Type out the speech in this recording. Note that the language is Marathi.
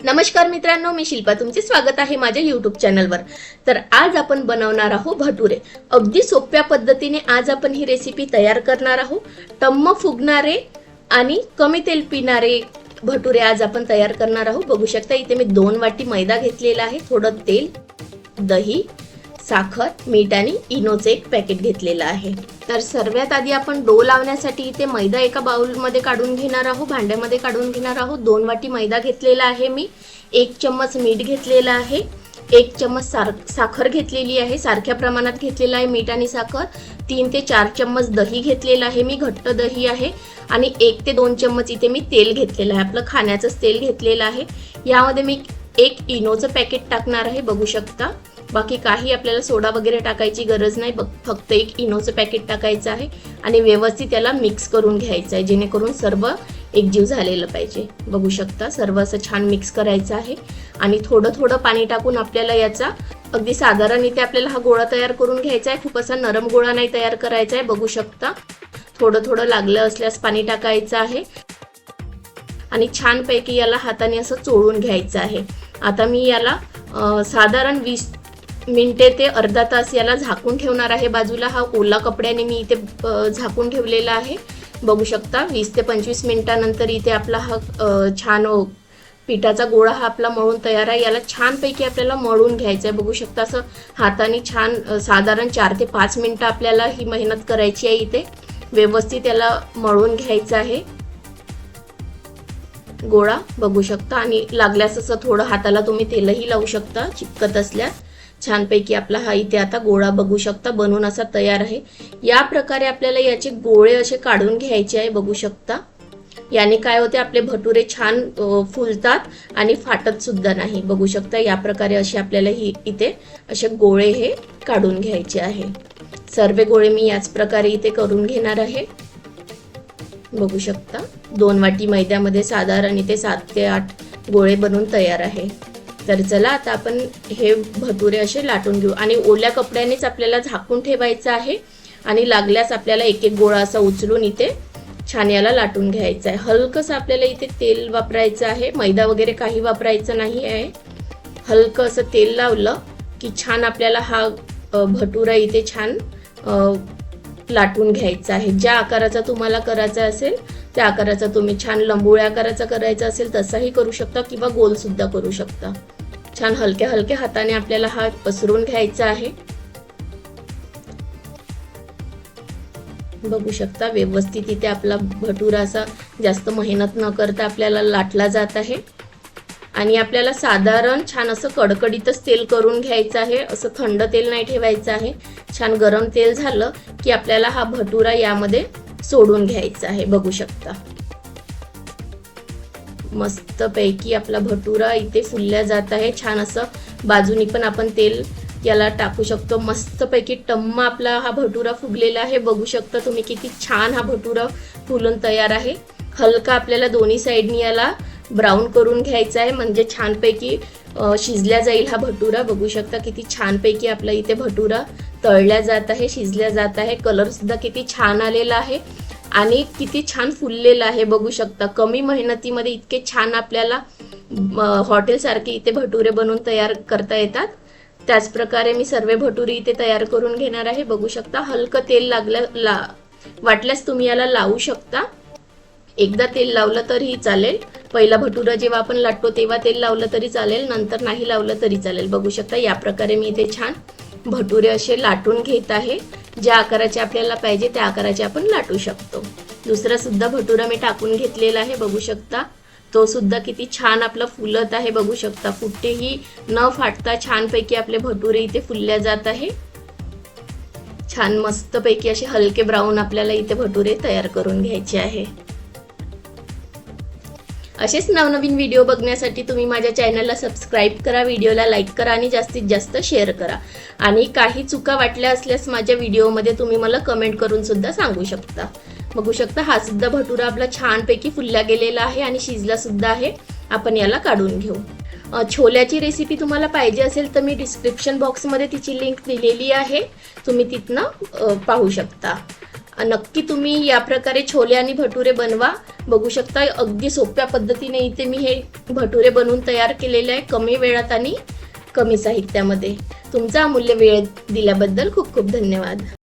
नमस्कार मित्रांनो मी शिल्पा. तुमचे स्वागत आहे माझ्या युट्यूब चॅनलवर तर आज आपण बनवणार आहोत भटुरे. अगदी सोप्या पद्धतीने आज आपण ही रेसिपी तयार करणार आहोत. टम्म फुगणारे आणि कमी तेल पिणारे भटुरे आज आपण तयार करणार आहोत. बघू शकता इथे मी दोन वाटी मैदा घेतलेला आहे. थोडं तेल दही साखर मीठ आणि इनोचं एक पॅकेट घेतलेलं आहे. तर सर्वात आधी आपण डो लावण्यासाठी इथे मैदा एका बाउलमध्ये काढून घेणार आहोत भांड्यामध्ये काढून घेणार आहोत. दोन वाटी मैदा घेतलेला आहे मी. एक चम्मच मीठ घेतलेला आहे. एक चम्मच सार साखर घेतलेली आहे. सारख्या प्रमाणात घेतलेलं आहे मीठ आणि साखर. तीन ते चार चम्मच दही घेतलेलं आहे मी. घट्ट दही आहे. आणि एक ते दोन चम्मच इथे मी तेल घेतलेलं आहे. आपलं खाण्याचंच तेल घेतलेलं आहे. यामध्ये मी एक इनोचं पॅकेट टाकणार आहे बघू शकता. बाकी काही आपल्याला सोडा वगैरे टाकायची गरज नाही बघ फक्त एक इनोचं पॅकेट टाकायचं आहे आणि व्यवस्थित त्याला मिक्स करून घ्यायचं आहे जेणेकरून सर्व एकजीव झालेलं पाहिजे. बघू शकता सर्व असं छान मिक्स करायचं आहे. आणि थोडं थोडं पाणी टाकून आपल्याला याचा अगदी साधारण इथे आपल्याला हा गोळा तयार करून घ्यायचा आहे. खूप असा नरम गोळा नाही तयार करायचा आहे बघू शकता. थोडं थोडं लागलं असल्यास पाणी टाकायचं आहे. आणि छानपैकी याला हाताने असं चोळून घ्यायचं आहे. आता मी याला साधारण वीस मिनटे ते अर्धा तास याला झाकून ठेवणार आहे बाजूला. हा ओला कपड्याने मी इथे झाकून ठेवलेला आहे. बघू शकता वीस ते पंचवीस मिनिटानंतर इथे आपला हा छान पिठाचा गोळा हा आपला मळून तयार आहे. याला छानपैकी आपल्याला मळून घ्यायचं आहे बघू शकता असं हाताने छान साधारण चार ते पाच मिनटं आपल्याला ही मेहनत करायची आहे इथे. व्यवस्थित याला मळून घ्यायचं आहे. गोळा बघू शकता आणि लागल्यास असं थोडं हाताला तुम्ही तेलही लावू शकता चिपकत असल्यास. छानपैकी आपला हा इथे आता गोळा बघू शकता बनून असा तयार आहे. या प्रकारे आपल्याला याचे गोळे असे काढून घ्यायचे आहे बघू शकता. याने काय होते आपले भटुरे छान फुलतात आणि फाटत सुद्धा नाही. बघू शकता या प्रकारे असे आपल्याला ही इथे असे गोळे हे काढून घ्यायचे आहे. सर्व गोळे मी याच प्रकारे इथे करून घेणार आहे. बघू शकता. दोन वाटी मैद्यामध्ये साधारण इथे सात ते आठ गोळे बनून तयार आहे. तर चला आता आपण हे भटुरे असे लाटून घेऊ. आणि ओल्या कपड्यानेच आपल्याला झाकून ठेवायचं आहे. आणि लागल्यास आपल्याला एक एक गोळा असा उचलून इथे छान याला लाटून घ्यायचं आहे. हलकंसं आपल्याला इथे तेल वापरायचं आहे. मैदा वगैरे काही वापरायचं नाही आहे. हलकं असं तेल लावलं की छान आपल्याला हा भटुरा इथे छान लाटून घ्यायचा आहे. ज्या आकाराचा तुम्हाला करायचा असेल त्या आकाराचा तुम्ही छान लंबोळ्या आकाराचा करायचा असेल तसाही करू शकता किंवा गोल सुद्धा करू शकता. छान हलक्या हलक्या हाताने आपल्याला हा पसरून घ्यायचा आहे. बघू शकता व्यवस्थित इथे आपला भटुरा असा जास्त मेहनत न करता आपल्याला लाटला जात आहे. आणि आपल्याला साधारण छान असं कडकडीतच तेल करून घ्यायचं आहे. असं थंड तेल नाही ठेवायचं आहे. छान गरम तेल झालं की आपल्याला हा भटुरा यामध्ये सोडून घ्यायचं आहे बघू शकता. मस्त पैकी आपला भटुरा इथे फुलल्या जात आहे. छान असं बाजूनी पण आपण तेल याला टाकू शकतो. मस्त पैकी आपला हा भटुरा फुगलेला आहे. बघू शकता तुम्ही किती छान हा भटुरा फुलून तयार आहे. हलका आपल्याला दोन्ही साईडनी याला ब्राऊन करून घ्यायचा आहे. म्हणजे छानपैकी शिजल्या जाईल हा भटुरा. बघू शकता किती छानपैकी आपला इथे भटुरा तळल्या जात आहे शिजल्या जात आहे. कलर सुद्धा किती छान आलेला आहे आणि किती छान फुललेलं आहे बघू शकता. कमी मेहनतीमध्ये इतके छान आपल्याला हॉटेलसारखे इथे भटुरे बनवून तयार करता येतात. त्याच प्रकारे मी सर्व भटुरी इथे तयार करून घेणार आहे. बघू शकता हलकं तेल लागलं ला वाटल्यास तुम्ही याला लावू शकता. एकदा तेल लावलं तरीही चालेल. पहिला भटुरा जेव्हा आपण लाटतो तेव्हा तेल लावलं तरी चालेल नंतर नाही लावलं तरी चालेल. बघू शकता या प्रकारे मी इथे छान भटुरे असे लाटून घेत आहे. ज्या आकाराचे आपल्याला पाहिजे त्या आकाराचे आपण लाटू शकतो. दुसरा सुद्धा भटुरा मी टाकून घेतलेला आहे बघू शकता. तो सुद्धा किती छान आपलं फुलत आहे बघू शकता. कुठेही न फाटता छानपैकी आपले भटुरे इथे फुलल्या जात आहे. छान मस्तपैकी असे हलके ब्राऊन आपल्याला इथे भटुरे तयार करून घ्यायचे आहे. असेच नवनवीन व्हिडिओ बघण्यासाठी तुम्ही माझ्या चॅनलला सबस्क्राईब करा व्हिडिओला लाईक करा आणि जास्तीत जास्त शेअर करा. आणि काही चुका वाटल्या असल्यास माझ्या व्हिडिओमध्ये तुम्ही मला कमेंट करून सुद्धा सांगू शकता. बघू शकता हा सुद्धा भटुरा आपला छानपैकी फुलला गेलेला आहे आणि शिजला सुद्धा आहे. आपण याला काढून घेऊ. छोल्याची रेसिपी तुम्हाला पाहिजे असेल तर मी डिस्क्रिप्शन बॉक्समध्ये तिची लिंक दिलेली आहे. तुम्ही तिथनं पाहू शकता. नक्की तुम्ही या प्रकारे छोले आणि भटुरे बनवा. बघू शकता अगदी सोप्या पद्धतीने इथे मी हे भटुरे बनवून तयार केलेले आहे. कमी वेळात आणि कमी साहित्यामध्ये. तुमचा अमूल्य वेळ दिल्याबद्दल खूप खूप धन्यवाद.